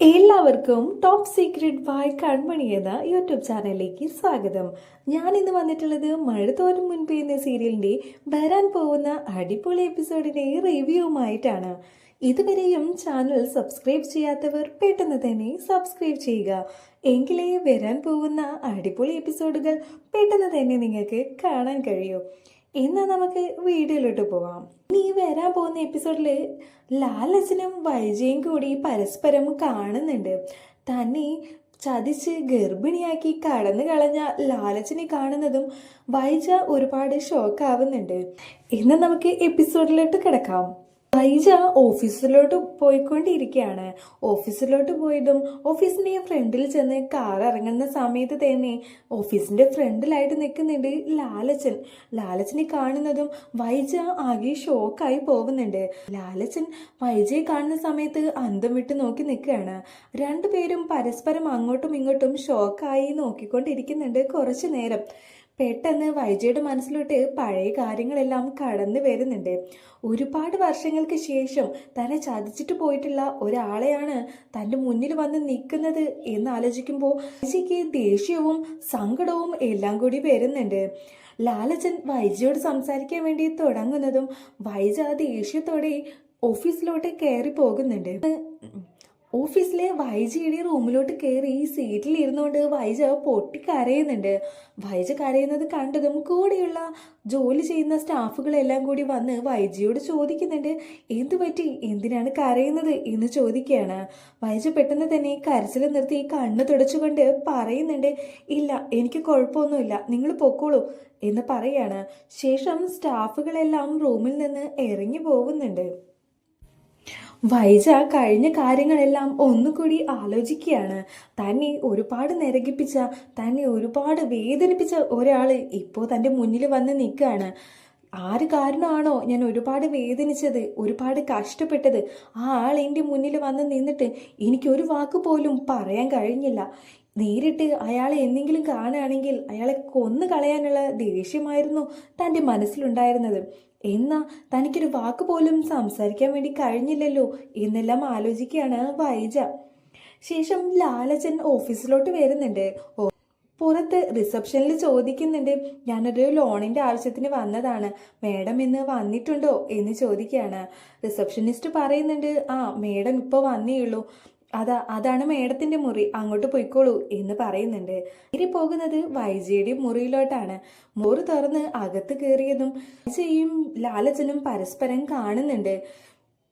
എല്ലാവർക്കും top secret by കൺമണി എന്ന YouTube ചാനലിലേക്ക് സ്വാഗതം. ഞാൻ ഇന്ന് വന്നിട്ടുള്ളത് മഴ തോരും മുൻപ് എന്ന സീരിയലിന്റെ വരാൻ പോകുന്ന അടിപൊളി എപ്പിസോഡിന്റെ റിവ്യൂവുമായിട്ടാണ് ഇതുവരെയും ചാനൽ സബ്സ്ക്രൈബ് ചെയ്യാത്തവർ പെട്ടെന്ന് തന്നെ സബ്സ്ക്രൈബ് ചെയ്യുക. എങ്കിലേ വരാൻ പോകുന്ന അടിപൊളി എപ്പിസോഡുകൾ പെട്ടെന്ന് തന്നെ നിങ്ങൾക്ക് കാണാൻ കഴിയൂ. എന്നാ നമുക്ക് വീഡിയോയിലോട്ട് പോവാം. ഇനി വരാൻ പോകുന്ന എപ്പിസോഡിൽ ലാലച്ചനും വൈജയും കൂടി പരസ്പരം കാണുന്നുണ്ട്. തന്നെ ചതിച്ച് ഗർഭിണിയാക്കി കടന്നു കളഞ്ഞ ലാലച്ചനെ കാണുന്നതും വൈജ ഒരുപാട് ഷോക്കാവുന്നുണ്ട് ഇന്ന് നമുക്ക് എപ്പിസോഡിലോട്ട് കിടക്കാം. വൈജ ഓഫീസിലോട്ട് പോയിക്കൊണ്ടിരിക്കുകയാണ് ഓഫീസിലോട്ട് പോയതും ഓഫീസിന്റെ ഫ്രണ്ടിൽ ചെന്ന് കാർ ഇറങ്ങുന്ന സമയത്ത് തന്നെ ഓഫീസിന്റെ ഫ്രണ്ടിലായിട്ട് നിൽക്കുന്നുണ്ട് ലാലച്ചൻ. ലാലച്ചനെ കാണുന്നതും വൈജ ആകെ ഷോക്കായി പോകുന്നുണ്ട്. ലാലച്ചൻ വൈജയെ കാണുന്ന സമയത്ത് അന്തം വിട്ട് നോക്കി നിൽക്കുകയാണ്. രണ്ടുപേരും പരസ്പരം അങ്ങോട്ടും ഇങ്ങോട്ടും ഷോക്കായി നോക്കിക്കൊണ്ടിരിക്കുന്നുണ്ട് കുറച്ചു നേരം. പെട്ടെന്ന് വൈജയുടെ മനസ്സിലോട്ട് പഴയ കാര്യങ്ങളെല്ലാം കടന്നു വരുന്നുണ്ട്. ഒരുപാട് വർഷങ്ങൾക്ക് ശേഷം തന്നെ ചതിച്ചിട്ട് പോയിട്ടുള്ള ഒരാളെയാണ് തന്റെ മുന്നിൽ വന്ന് നിൽക്കുന്നത് എന്ന് ആലോചിക്കുമ്പോൾ വൈജയ്ക്ക് ദേഷ്യവും സങ്കടവും എല്ലാം കൂടി വരുന്നുണ്ട്. ലാലച്ചൻ വൈജയോട് സംസാരിക്കാൻ വേണ്ടി തുടങ്ങുന്നതും വൈജ ദേഷ്യത്തോടെ ഓഫീസിലോട്ട് കയറി പോകുന്നുണ്ട്. ഓഫീസിലെ വൈജയുടെ റൂമിലോട്ട് കയറി സീറ്റിൽ ഇരുന്നുകൊണ്ട് വൈജ പൊട്ടി കരയുന്നുണ്ട്. വൈജ കരയുന്നത് കണ്ടതും കൂടെയുള്ള ജോലി ചെയ്യുന്ന സ്റ്റാഫുകളെല്ലാം കൂടി വന്ന് വൈജിയോട് ചോദിക്കുന്നുണ്ട്. എന്തു പറ്റി? എന്തിനാണ് കരയുന്നത്? എന്ന് ചോദിക്കുകയാണ്. വൈജ പെട്ടെന്ന് തന്നെ കരച്ചിൽ നിർത്തി കണ്ണു തുടച്ചുകൊണ്ട് പറയുന്നുണ്ട് ഇല്ല എനിക്ക് കുഴപ്പമൊന്നുമില്ല. നിങ്ങൾ പൊക്കോളൂ എന്ന് പറയാണ്. ശേഷം സ്റ്റാഫുകളെല്ലാം റൂമിൽ നിന്ന് ഇറങ്ങി പോകുന്നുണ്ട്. വൈജ കഴിഞ്ഞ കാര്യങ്ങളെല്ലാം ഒന്നുകൂടി ആലോചിക്കുകയാണ്. തന്നെ ഒരുപാട് നിരകിപ്പിച്ച തന്നെ ഒരുപാട് വേദനിപ്പിച്ച ഒരാൾ ഇപ്പോൾ തന്റെ മുന്നിൽ വന്ന് നിൽക്കുകയാണ്. ആര് കാരണമാണോ ഞാൻ ഒരുപാട് വേദനിച്ചത് ഒരുപാട് കഷ്ടപ്പെട്ടത്? ആ ആൾ എന്റെ മുന്നിൽ വന്ന് നിന്നിട്ട് എനിക്കൊരു വാക്ക് പോലും പറയാൻ കഴിഞ്ഞില്ല. നേരിട്ട് അയാളെ എന്തെങ്കിലും കാണുകയാണെങ്കിൽ അയാളെ കൊന്നു കളയാനുള്ള ദേഷ്യമായിരുന്നു തന്റെ മനസ്സിലുണ്ടായിരുന്നത്. എന്നാ തനിക്കൊരു വാക്ക് പോലും സംസാരിക്കാൻ വേണ്ടി കഴിഞ്ഞില്ലല്ലോ എന്നെല്ലാം ആലോചിക്കുകയാണ് വൈജ. ശേഷം ലാലച്ചൻ ഓഫീസിലോട്ട് വരുന്നുണ്ട്. പുറത്ത് റിസപ്ഷനിൽ ചോദിക്കുന്നുണ്ട്. ഞാനൊരു ലോണിന്റെ ആവശ്യത്തിന് വന്നതാണ്. മേഡം ഇന്ന് വന്നിട്ടുണ്ടോ എന്ന് ചോദിക്കുകയാണ്. റിസപ്ഷനിസ്റ്റ് പറയുന്നുണ്ട് ആ മേഡം ഇപ്പോൾ വന്നേ ഉള്ളൂ അതാ അതാണ് മേഡത്തിന്റെ മുറി. അങ്ങോട്ട് പോയിക്കോളൂ എന്ന് പറയുന്നുണ്ട്. ഇനി പോകുന്നത് വൈജയുടെ മുറിയിലോട്ടാണ്. മുറി തുറന്ന് അകത്ത് കയറിയതും വൈജയും ലാലച്ചനും പരസ്പരം കാണുന്നുണ്ട്.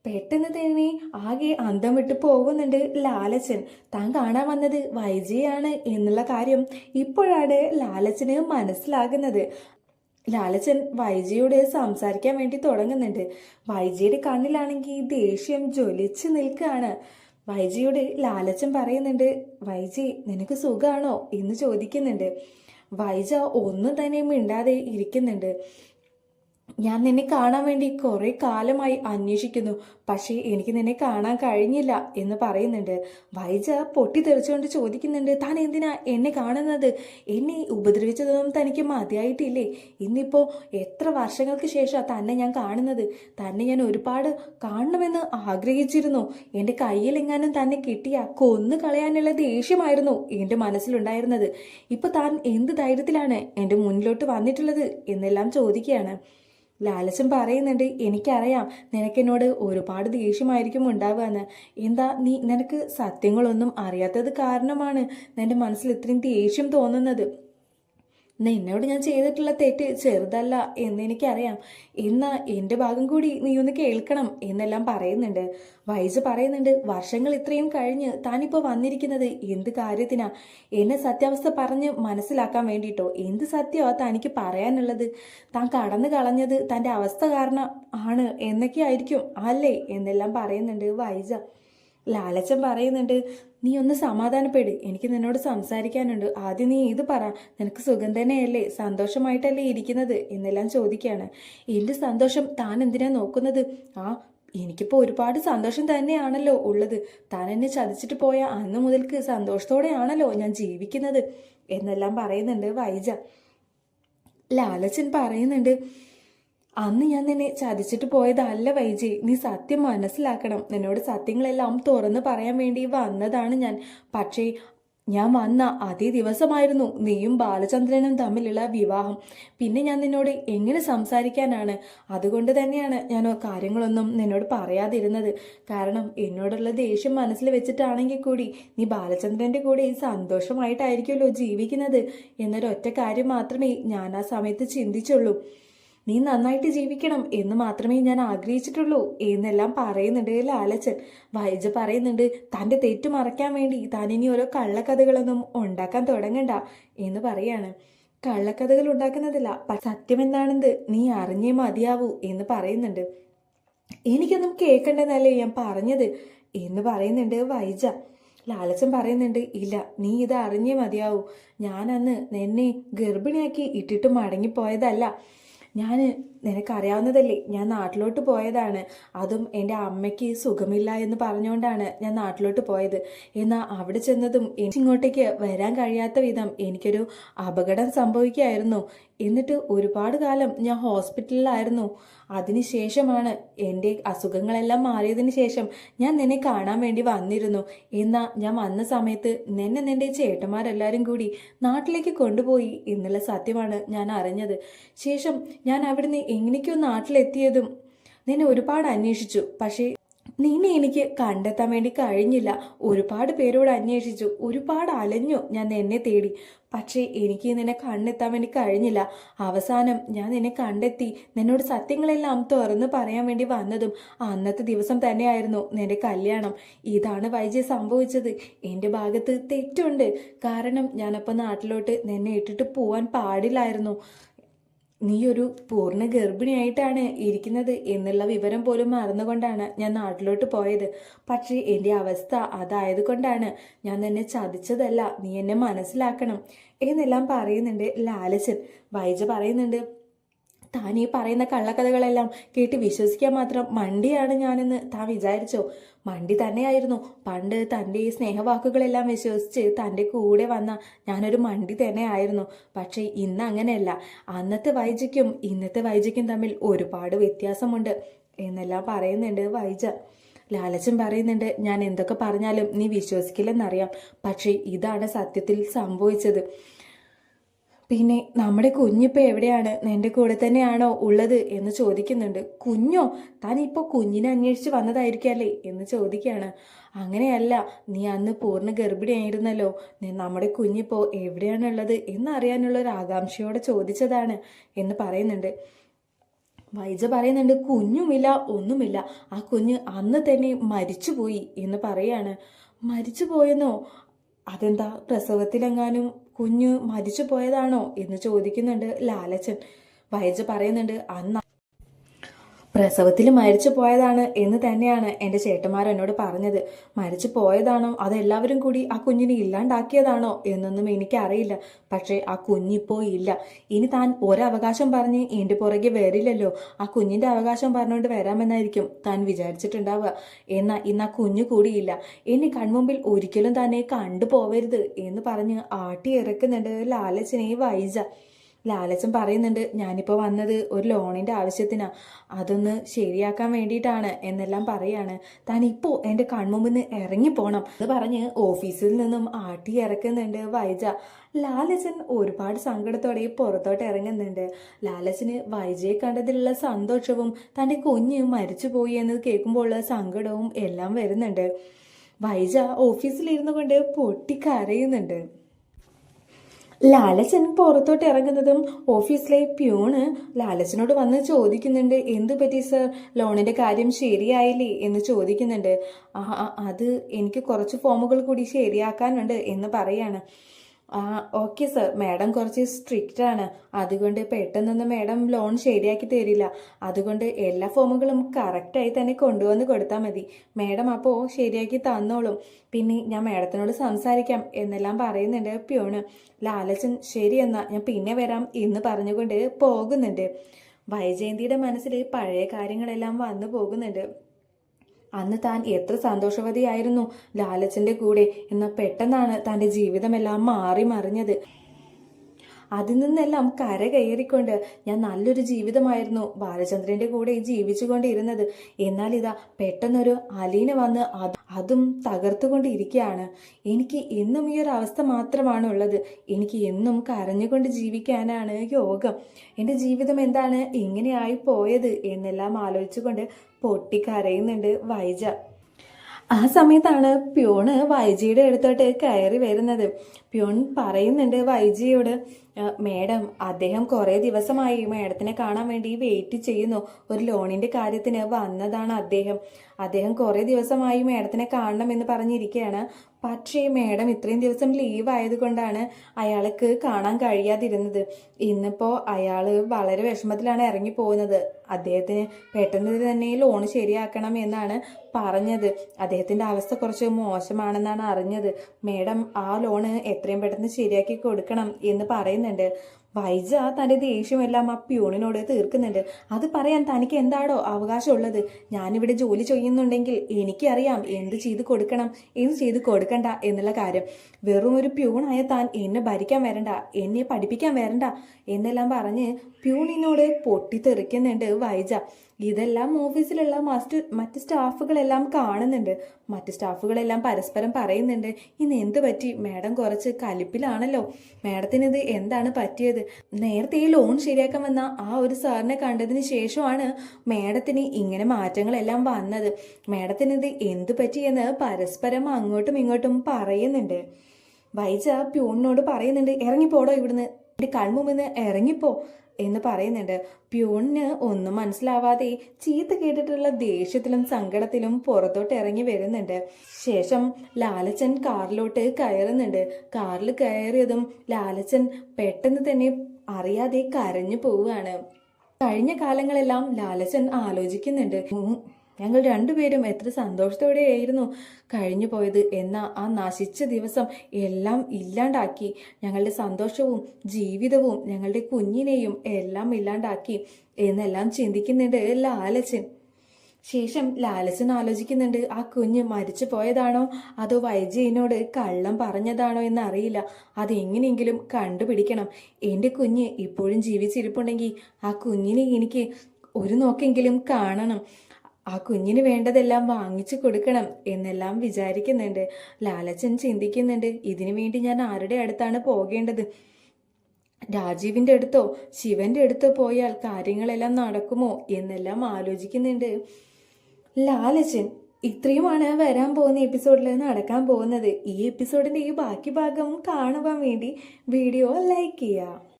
പെട്ടെന്ന് തന്നെ ആകെ അന്തം വിട്ട് പോകുന്നുണ്ട് ലാലച്ചൻ. താൻ കാണാൻ വന്നത് വൈജയാണ് എന്നുള്ള കാര്യം ഇപ്പോഴാണ് ലാലച്ചന് മനസ്സിലാകുന്നത്. ലാലച്ചൻ വൈജയോട് സംസാരിക്കാൻ വേണ്ടി തുടങ്ങുന്നുണ്ട്. വൈജയുടെ കണ്ണിലാണെങ്കിൽ ദേഷ്യം ജ്വലിച്ച് നിൽക്കുകയാണ്. വൈജയോട് ലാലച്ചൻ പറയുന്നുണ്ട് വൈജി നിനക്ക് സുഖാണോ? എന്ന് ചോദിക്കുന്നുണ്ട്. വൈജ ഒന്നും തന്നെ മിണ്ടാതെ ഇരിക്കുന്നുണ്ട്. ഞാൻ നിന്നെ കാണാൻ വേണ്ടി കുറെ കാലമായി അന്വേഷിക്കുന്നു. പക്ഷേ എനിക്ക് നിന്നെ കാണാൻ കഴിഞ്ഞില്ല എന്ന് പറയുന്നുണ്ട്. വൈജ പൊട്ടിത്തെറിച്ചുകൊണ്ട് ചോദിക്കുന്നുണ്ട് താൻ എന്തിനാ എന്നെ കാണുന്നത്? എന്നെ ഉപദ്രവിച്ചതൊന്നും തനിക്ക് മതിയായിട്ടില്ലേ? ഇന്നിപ്പോ എത്ര വർഷങ്ങൾക്ക് ശേഷം തന്നെ ഞാൻ കാണുന്നത്? തന്നെ ഞാൻ ഒരുപാട് കാണണമെന്ന് ആഗ്രഹിച്ചിരുന്നു. എന്റെ കയ്യിലെങ്ങാനും തന്നെ കിട്ടിയ കൊന്നു കളയാനുള്ള ദേഷ്യമായിരുന്നു എന്റെ മനസ്സിലുണ്ടായിരുന്നത്. ഇപ്പൊ താൻ എന്ത് ധൈര്യത്തിലാണ് എന്റെ മുന്നിലോട്ട് വന്നിട്ടുള്ളത്? എന്നെല്ലാം ചോദിക്കുകയാണ്. ലാലച്ചൻ പറയുന്നുണ്ട് എനിക്കറിയാം നിനക്കെന്നോട് ഒരുപാട് ദേഷ്യമായിരിക്കും ഉണ്ടാവുകയെന്ന് എന്താ നീ നിനക്ക് സത്യങ്ങളൊന്നും അറിയാത്തത് കാരണമാണ് നിന്റെ മനസ്സിൽ ഇത്രയും ദേഷ്യം തോന്നുന്നത്? നിന്നോട് ഞാൻ ചെയ്തിട്ടുള്ള തെറ്റ് ചെറുതല്ല എന്ന് എനിക്കറിയാം. ഇന്ന് എന്റെ ഭാഗം കൂടി നീ ഒന്ന് കേൾക്കണം എന്നെല്ലാം പറയുന്നുണ്ട്. വൈജ് പറയുന്നുണ്ട്. വർഷങ്ങൾ ഇത്രയും കഴിഞ്ഞ് താനിപ്പോൾ വന്നിരിക്കുന്നത് എന്ത് കാര്യത്തിനാ? എന്നെ സത്യാവസ്ഥ പറഞ്ഞ് മനസ്സിലാക്കാൻ വേണ്ടിയിട്ടോ? എന്ത് സത്യമാ തനിക്ക് പറയാനുള്ളത്? താൻ കടന്നു കളഞ്ഞത് തന്റെ അവസ്ഥ കാരണം ആണ് എന്നൊക്കെ ആയിരിക്കും അല്ലേ? എന്നെല്ലാം പറയുന്നുണ്ട് വൈജ. ലാലച്ചൻ പറയുന്നുണ്ട് നീ ഒന്ന് സമാധാനപ്പെട്. എനിക്ക് നിന്നോട് സംസാരിക്കാനുണ്ട്. ആദ്യം നീ ഇത് പറ. നിനക്ക് സുഖം തന്നെയല്ലേ? സന്തോഷമായിട്ടല്ലേ ഇരിക്കുന്നത്? എന്നെല്ലാം ചോദിക്കുകയാണ് എന്റെ സന്തോഷം താൻ എന്തിനാ നോക്കുന്നത്? ആ എനിക്കിപ്പോൾ ഒരുപാട് സന്തോഷം തന്നെയാണല്ലോ ഉള്ളത്. താൻ എന്നെ ചതിച്ചിട്ട് പോയ അന്ന് മുതൽക്ക് സന്തോഷത്തോടെയാണല്ലോ ഞാൻ ജീവിക്കുന്നത്. എന്നെല്ലാം പറയുന്നുണ്ട് വൈജ. ലാലച്ചൻ പറയുന്നുണ്ട് അന്ന് ഞാൻ നിന്നെ ചതിച്ചിട്ട് പോയതല്ല വൈജി. നീ സത്യം മനസ്സിലാക്കണം. നിന്നോട് സത്യങ്ങളെല്ലാം തുറന്ന് പറയാൻ വേണ്ടി വന്നതാണ് ഞാൻ. പക്ഷേ ഞാൻ വന്ന അതേ ദിവസമായിരുന്നു നീയും ബാലചന്ദ്രനും തമ്മിലുള്ള വിവാഹം. പിന്നെ ഞാൻ നിന്നോട് എങ്ങനെ സംസാരിക്കാനാണ്? അതുകൊണ്ട് തന്നെയാണ് ഞാൻ കാര്യങ്ങളൊന്നും നിന്നോട് പറയാതിരുന്നത്. കാരണം എന്നോടുള്ള ദേഷ്യം മനസ്സിൽ വെച്ചിട്ടാണെങ്കിൽ കൂടി നീ ബാലചന്ദ്രന്റെ കൂടെ സന്തോഷമായിട്ടായിരിക്കുമല്ലോ ജീവിക്കുന്നത്. എന്നൊരൊറ്റ കാര്യം മാത്രമേ ഞാൻ ആ സമയത്ത് ചിന്തിച്ചുള്ളൂ. നീ നന്നായിട്ട് ജീവിക്കണം എന്ന് മാത്രമേ ഞാൻ ആഗ്രഹിച്ചിട്ടുള്ളൂ എന്നെല്ലാം പറയുന്നുണ്ട് ലാലച്ചൻ വൈജ പറയുന്നുണ്ട് തന്റെ തെറ്റ് മറയ്ക്കാൻ വേണ്ടി താൻ ഇനി ഓരോ കള്ളക്കഥകളൊന്നും ഉണ്ടാക്കാൻ തുടങ്ങണ്ട എന്ന് പറയാണ്. കള്ളക്കഥകൾ ഉണ്ടാക്കുന്നതല്ല സത്യം എന്താണെന്ന് നീ അറിഞ്ഞേ മതിയാവൂ എന്ന് പറയുന്നുണ്ട്. എനിക്കൊന്നും കേൾക്കണ്ടെന്നല്ലേ ഞാൻ പറഞ്ഞത്? എന്ന് പറയുന്നുണ്ട് വൈജ. ലാലച്ചൻ പറയുന്നുണ്ട് ഇല്ല നീ ഇത് അറിഞ്ഞേ മതിയാവൂ. ഞാനന്ന് നിന്നെ ഗർഭിണിയാക്കി ഇട്ടിട്ട് മടങ്ങിപ്പോയതല്ല. ഞാൻ നിനക്കറിയാവുന്നതല്ലേ ഞാൻ നാട്ടിലോട്ട് പോയതാണ്. അതും എന്റെ അമ്മയ്ക്ക് സുഖമില്ല എന്ന് പറഞ്ഞുകൊണ്ടാണ് ഞാൻ നാട്ടിലോട്ട് പോയത്. എന്നാൽ അവിടെ ചെന്നതും എനിക്ക് ഇങ്ങോട്ടേക്ക് വരാൻ കഴിയാത്ത വിധം എനിക്കൊരു അപകടം സംഭവിക്കുകയായിരുന്നു. എന്നിട്ട് ഒരുപാട് കാലം ഞാൻ ഹോസ്പിറ്റലിലായിരുന്നു. അതിനുശേഷമാണ് എന്റെ അസുഖങ്ങളെല്ലാം മാറിയതിന് ശേഷം ഞാൻ നിന്നെ കാണാൻ വേണ്ടി വന്നിരുന്നു. എന്നാൽ ഞാൻ വന്ന സമയത്ത് നിന്നെ നിന്റെ ചേട്ടന്മാരെല്ലാവരും കൂടി നാട്ടിലേക്ക് കൊണ്ടുപോയി എന്നുള്ള സത്യമാണ് ഞാൻ അറിഞ്ഞത്. ശേഷം ഞാൻ അവിടുന്ന് എങ്ങനെയൊക്കെയോ നാട്ടിലെത്തിയതും നിന്നെ ഒരുപാട് അന്വേഷിച്ചു. പക്ഷേ നിന്നെ എനിക്ക് കണ്ടെത്താൻ വേണ്ടി കഴിഞ്ഞില്ല. ഒരുപാട് പേരോട് അന്വേഷിച്ചു. ഒരുപാട് അലഞ്ഞു ഞാൻ നിന്നെ തേടി. പക്ഷേ എനിക്ക് നിന്നെ കണ്ടെത്താൻ വേണ്ടി കഴിഞ്ഞില്ല. അവസാനം ഞാൻ നിന്നെ കണ്ടെത്തി. നിന്നോട് സത്യങ്ങളെല്ലാം തുറന്ന് പറയാൻ വേണ്ടി വന്നതും അന്നത്തെ ദിവസം തന്നെയായിരുന്നു നിന്റെ കല്യാണം. ഇതാണ് വൈജി സംഭവിച്ചത്. എന്റെ ഭാഗത്ത് തെറ്റുണ്ട്. കാരണം ഞാനപ്പോൾ നാട്ടിലോട്ട് നിന്നെ ഇട്ടിട്ട് പോവാൻ പാടില്ലായിരുന്നു. നീ ഒരു പൂർണ ഗർഭിണിയായിട്ടാണ് ഇരിക്കുന്നത് എന്നുള്ള വിവരം പോലും മറന്നുകൊണ്ടാണ് ഞാൻ നാട്ടിലോട്ട് പോയത്. പക്ഷേ എന്റെ അവസ്ഥ അതായത് കൊണ്ടാണ് ഞാൻ നിന്നെ ചതിച്ചതല്ല. നീ എന്നെ മനസ്സിലാക്കണം. എന്നെല്ലാം പറയുന്നുണ്ട് ലാലച്ചൻ. വൈജ പറയുന്നുണ്ട് താൻ ഈ പറയുന്ന കള്ളക്കഥകളെല്ലാം കേട്ട് വിശ്വസിക്കാൻ മാത്രം മണ്ടിയാണ് ഞാനെന്ന് താൻ വിചാരിച്ചോ. മണ്ടി തന്നെയായിരുന്നു. പണ്ട് തന്റെ ഈ സ്നേഹവാക്കുകളെല്ലാം വിശ്വസിച്ച് തന്റെ കൂടെ വന്ന ഞാനൊരു മണ്ടി തന്നെയായിരുന്നു. പക്ഷേ ഇന്ന് അങ്ങനെയല്ല. അന്നത്തെ വൈജയ്ക്കും ഇന്നത്തെ വൈജയ്ക്കും തമ്മിൽ ഒരുപാട് വ്യത്യാസമുണ്ട് എന്നെല്ലാം പറയുന്നുണ്ട് വൈജ. ലാലച്ചൻ പറയുന്നുണ്ട് ഞാൻ എന്തൊക്കെ പറഞ്ഞാലും നീ വിശ്വസിക്കില്ലെന്നറിയാം. പക്ഷേ ഇതാണ് സത്യത്തിൽ സംഭവിച്ചത്. പിന്നെ നമ്മുടെ കുഞ്ഞിപ്പോൾ എവിടെയാണ്? നിന്റെ കൂടെ തന്നെയാണോ ഉള്ളത്? എന്ന് ചോദിക്കുന്നുണ്ട്. കുഞ്ഞോ? താൻ ഇപ്പോൾ കുഞ്ഞിനെ അന്വേഷിച്ച് വന്നതായിരിക്കല്ലേ? എന്ന് ചോദിക്കുകയാണ്. അങ്ങനെയല്ല നീ അന്ന് പൂർണ ഗർഭിണിയായിരുന്നല്ലോ. നമ്മുടെ കുഞ്ഞിപ്പോൾ എവിടെയാണുള്ളത് എന്നറിയാനുള്ള ഒരു ആകാംക്ഷയോടെ ചോദിച്ചതാണ് എന്ന് പറയുന്നുണ്ട്. വൈജ പറയുന്നുണ്ട് കുഞ്ഞുമില്ല ഒന്നുമില്ല. ആ കുഞ്ഞ് അന്ന് തന്നെ മരിച്ചുപോയി എന്ന് പറയാണ്. മരിച്ചു പോയെന്നോ അതെന്താ? പ്രസവത്തിലെങ്ങാനും കുഞ്ഞ് മരിച്ചു പോയതാണോ എന്ന് ചോദിക്കുന്നുണ്ട് ലാലച്ചൻ. വൈജ പറയുന്നുണ്ട് അന്ന് പ്രസവത്തിൽ മരിച്ചു പോയതാണ് എന്ന് തന്നെയാണ് എന്റെ ചേട്ടന്മാർ എന്നോട് പറഞ്ഞത്. മരിച്ചു പോയതാണോ? അതെല്ലാവരും കൂടി ആ കുഞ്ഞിനെ ഇല്ലാണ്ടാക്കിയതാണോ? എന്നൊന്നും എനിക്കറിയില്ല. പക്ഷേ ആ കുഞ്ഞിപ്പോൾ ഇല്ല. ഇനി താൻ ഒരവകാശം പറഞ്ഞ് എന്റെ പുറകെ വരില്ലല്ലോ. ആ കുഞ്ഞിന്റെ അവകാശം പറഞ്ഞുകൊണ്ട് വരാമെന്നായിരിക്കും താൻ വിചാരിച്ചിട്ടുണ്ടാവുക. എന്നാൽ ഇന്ന് ആ കുഞ്ഞു കൂടിയില്ല. എന്നെ കൺമുമ്പിൽ ഒരിക്കലും തന്നെ കണ്ടുപോവരുത് എന്ന് പറഞ്ഞ് ആട്ടി ഇറക്കുന്നുണ്ട് ലാലച്ചനെ വൈജ. ലാലച്ചൻ പറയുന്നുണ്ട് ഞാനിപ്പോൾ വന്നത് ഒരു ലോണിന്റെ ആവശ്യത്തിനാ. അതൊന്ന് ശരിയാക്കാൻ വേണ്ടിയിട്ടാണ് എന്നെല്ലാം പറയാണ്. താൻ ഇപ്പോൾ എന്റെ കൺമുമ്പിൽ നിന്ന് ഇറങ്ങിപ്പോണം എന്ന് പറഞ്ഞ് ഓഫീസിൽ നിന്നും ആട്ടി ഇറക്കുന്നുണ്ട് വൈജ. ലാലച്ചൻ ഒരുപാട് സങ്കടത്തോടെ പുറത്തോട്ട് ഇറങ്ങുന്നുണ്ട്. ലാലച്ചന് വൈജയെ കണ്ടതിലുള്ള സന്തോഷവും തന്റെ കുഞ്ഞ് മരിച്ചുപോയി എന്ന് കേൾക്കുമ്പോഴുള്ള സങ്കടവും എല്ലാം വരുന്നുണ്ട്. വൈജ ഓഫീസിലിരുന്നു കൊണ്ട് പൊട്ടിക്കരയുന്നുണ്ട്. ലാലച്ചൻ പുറത്തോട്ട് ഇറങ്ങുന്നതും ഓഫീസിലെ പ്യൂണ് ലാലച്ചനോട് വന്ന് ചോദിക്കുന്നുണ്ട് എന്തു പറ്റി സർ? ലോണിന്റെ കാര്യം ശരിയായില്ലേ? എന്ന് ചോദിക്കുന്നുണ്ട്. അത് എനിക്ക് കുറച്ച് ഫോമുകൾ കൂടി ശരിയാക്കാനുണ്ട് എന്ന് പറയാണ്. ആ ഓക്കെ സർ മാഡം കുറച്ച് സ്ട്രിക്റ്റ് ആണ്. അതുകൊണ്ട് പെട്ടെന്നൊന്നും മാഡം ലോൺ ശരിയാക്കി തരില്ല. അതുകൊണ്ട് എല്ലാ ഫോമുകളും കറക്റ്റായി തന്നെ കൊണ്ടുവന്ന് കൊടുത്താൽ മതി. മാഡം അപ്പോൾ ശരിയാക്കി തന്നോളും. പിന്നെ ഞാൻ മാഡത്തിനോട് സംസാരിക്കാം. എന്നെല്ലാം പറയുന്നുണ്ട് പ്യൂണ്. ലാലച്ചൻ ശരി ഞാൻ പിന്നെ വരാം. എന്ന് പറഞ്ഞുകൊണ്ട് പോകുന്നുണ്ട്. വൈജയന്തിയുടെ മനസ്സിൽ പഴയ കാര്യങ്ങളെല്ലാം വന്നു പോകുന്നുണ്ട്. അന്ന് താൻ എത്ര സന്തോഷവതിയായിരുന്നു ലാലച്ചന്റെ കൂടെ. എന്നാൽ പെട്ടെന്നാണ് തന്റെ ജീവിതമെല്ലാം മാറി മറിഞ്ഞത്. അതിൽ നിന്നെല്ലാം കര കയറിക്കൊണ്ട് ഞാൻ നല്ലൊരു ജീവിതമായിരുന്നു. ബാലചന്ദ്രന്റെ കൂടെ ജീവിച്ചുകൊണ്ടിരുന്നത്. എന്നാൽ ഇതാ പെട്ടെന്നൊരു അലീന വന്ന് അത് അതും തകർത്തുകൊണ്ടിരിക്കുകയാണ്. എനിക്ക് എന്നും ഈ ഒരു അവസ്ഥ മാത്രമാണ് ഉള്ളത് എനിക്ക് എന്നും കരഞ്ഞുകൊണ്ട് ജീവിക്കാനാണ് യോഗം. എന്റെ ജീവിതം എന്താണ്? ഇങ്ങനെയായി പോയത് എന്നെല്ലാം ആലോചിച്ചുകൊണ്ട് പൊട്ടിക്കരയുന്നുണ്ട് വൈജ. ആ സമയത്താണ് പ്യൂണ് വൈജിയുടെ അടുത്തോട്ട് കയറി വരുന്നത്. പ്യൂൺ പറയുന്നുണ്ട് വൈജിയോട് "ആ, മേഡം അദ്ദേഹം കുറേ ദിവസമായി മേഡത്തിനെ കാണാൻ വേണ്ടി വെയിറ്റ് ചെയ്യുന്നു. ഒരു ലോണിന്റെ കാര്യത്തിന് വന്നതാണ് അദ്ദേഹം. അദ്ദേഹം കുറേ ദിവസമായി മേഡത്തിനെ കാണണം കാണണമെന്ന് പറഞ്ഞിരിക്കുകയാണ് പക്ഷേ മേഡം ഇത്രയും ദിവസം ലീവ് ആയതുകൊണ്ടാണ് അയാൾക്ക് കാണാൻ കഴിയാതിരുന്നത്. ഇന്നിപ്പോൾ അയാൾ വളരെ വിഷമത്തിലാണ് ഇറങ്ങി പോകുന്നത് അദ്ദേഹത്തിന് പെട്ടെന്ന് തന്നെ ലോൺ ശരിയാക്കണം എന്നാണ് പറഞ്ഞത്. അദ്ദേഹത്തിന്റെ അവസ്ഥ കുറച്ച് മോശമാണെന്നാണ് അറിഞ്ഞത്. മേഡം ആ ലോണ് എത്രയും പെട്ടെന്ന് ശരിയാക്കി കൊടുക്കണം എന്ന് പറയുന്നുണ്ട്. വൈജ തന്റെ ദേഷ്യമെല്ലാം ആ പ്യൂണിനോട് തീർക്കുന്നുണ്ട്. അത് പറയാൻ തനിക്ക് എന്താടോ അവകാശമുള്ളത്? ഞാനിവിടെ ജോലി ചെയ്യുന്നുണ്ടെങ്കിൽ എനിക്കറിയാം എന്ത് ചെയ്ത് കൊടുക്കണം എന്ത് ചെയ്ത് കൊടുക്കണ്ട എന്നുള്ള കാര്യം. വെറും ഒരു പ്യൂണായ താൻ എന്നെ ഭരിക്കാൻ വരണ്ട എന്നെ പഠിപ്പിക്കാൻ വരണ്ട എന്നെല്ലാം പറഞ്ഞ് പ്യൂണിനോട് പൊട്ടിത്തെറിക്കുന്നുണ്ട് വൈജ. ഇതെല്ലാം ഓഫീസിലുള്ള മറ്റ് മറ്റ് സ്റ്റാഫുകളെല്ലാം കാണുന്നുണ്ട്. മറ്റ് സ്റ്റാഫുകളെല്ലാം പരസ്പരം പറയുന്നുണ്ട് ഇന്ന് എന്ത് പറ്റി? മാഡം കുറച്ച് കലിപ്പിലാണല്ലോ. മാഡത്തിന് ഇത് എന്താണ് പറ്റിയത്? നേരത്തെ ഈ ലോൺ ശരിയാക്കാൻ വന്ന ആ ഒരു സാറിനെ കണ്ടതിന് ശേഷമാണ് മാഡത്തിന് ഇങ്ങനെ മാറ്റങ്ങളെല്ലാം വന്നത്. മാഡത്തിന് ഇത് എന്ത് പറ്റിയെന്ന് പരസ്പരം അങ്ങോട്ടും ഇങ്ങോട്ടും പറയുന്നുണ്ട്. വൈജ പ്യൂണിനോട് പറയുന്നുണ്ട് ഇറങ്ങിപ്പോടോ ഇവിടുന്ന്. എന്റെ കൺമുമ്പിന്ന് ഇറങ്ങിപ്പോ. എന്ന് പറയുന്നുണ്ട്. പ്യൂണിന് ഒന്നും മനസ്സിലാവാതെ ചീത്ത കേട്ടിട്ടുള്ള ദേഷ്യത്തിലും സങ്കടത്തിലും പുറത്തോട്ട് ഇറങ്ങി വരുന്നുണ്ട്. ശേഷം ലാലച്ചൻ കാറിലോട്ട് കയറുന്നുണ്ട്. കാറിൽ കയറിയതും ലാലച്ചൻ പെട്ടെന്ന് തന്നെ അറിയാതെ കരഞ്ഞു പോവുകയാണ്. കഴിഞ്ഞ കാലങ്ങളെല്ലാം ലാലച്ചൻ ആലോചിക്കുന്നുണ്ട്. ഞങ്ങൾ രണ്ടുപേരും എത്ര സന്തോഷത്തോടെയായിരുന്നു കഴിഞ്ഞു പോയത്. എന്ന ആ നശിച്ച ദിവസം എല്ലാം ഇല്ലാണ്ടാക്കി. ഞങ്ങളുടെ സന്തോഷവും ജീവിതവും ഞങ്ങളുടെ കുഞ്ഞിനെയും എല്ലാം ഇല്ലാണ്ടാക്കി എന്നെല്ലാം ചിന്തിക്കുന്നുണ്ട് ലാലച്ചൻ. ശേഷം ലാലച്ചൻ ആലോചിക്കുന്നുണ്ട് ആ കുഞ്ഞ് മരിച്ചു പോയതാണോ? അതോ വൈജയനോട് കള്ളം പറഞ്ഞതാണോ എന്നറിയില്ല. അതെങ്ങനെയെങ്കിലും കണ്ടുപിടിക്കണം. എന്റെ കുഞ്ഞ് ഇപ്പോഴും ജീവിച്ചിരിപ്പുണ്ടെങ്കിൽ ആ കുഞ്ഞിനെ എനിക്ക് ഒരു നോക്കെങ്കിലും കാണണം. ആ കുഞ്ഞിന് വേണ്ടതെല്ലാം വാങ്ങിച്ചു കൊടുക്കണം എന്നെല്ലാം വിചാരിക്കുന്നുണ്ട്. ലാലച്ചൻ ചിന്തിക്കുന്നുണ്ട് ഇതിനു വേണ്ടി ഞാൻ ആരുടെ അടുത്താണ് പോകേണ്ടത്? രാജീവിന്റെ അടുത്തോ ശിവന്റെ അടുത്തോ പോയാൽ കാര്യങ്ങളെല്ലാം നടക്കുമോ എന്നെല്ലാം ആലോചിക്കുന്നുണ്ട്. ലാലച്ചൻ ഇത്രയുമാണ് വരാൻ പോകുന്ന എപ്പിസോഡിൽ നടക്കാൻ പോകുന്നത്. ഈ എപ്പിസോഡിന്റെ ഈ ബാക്കി ഭാഗം കാണുവാൻ വേണ്ടി വീഡിയോ ലൈക്ക് ചെയ്യുക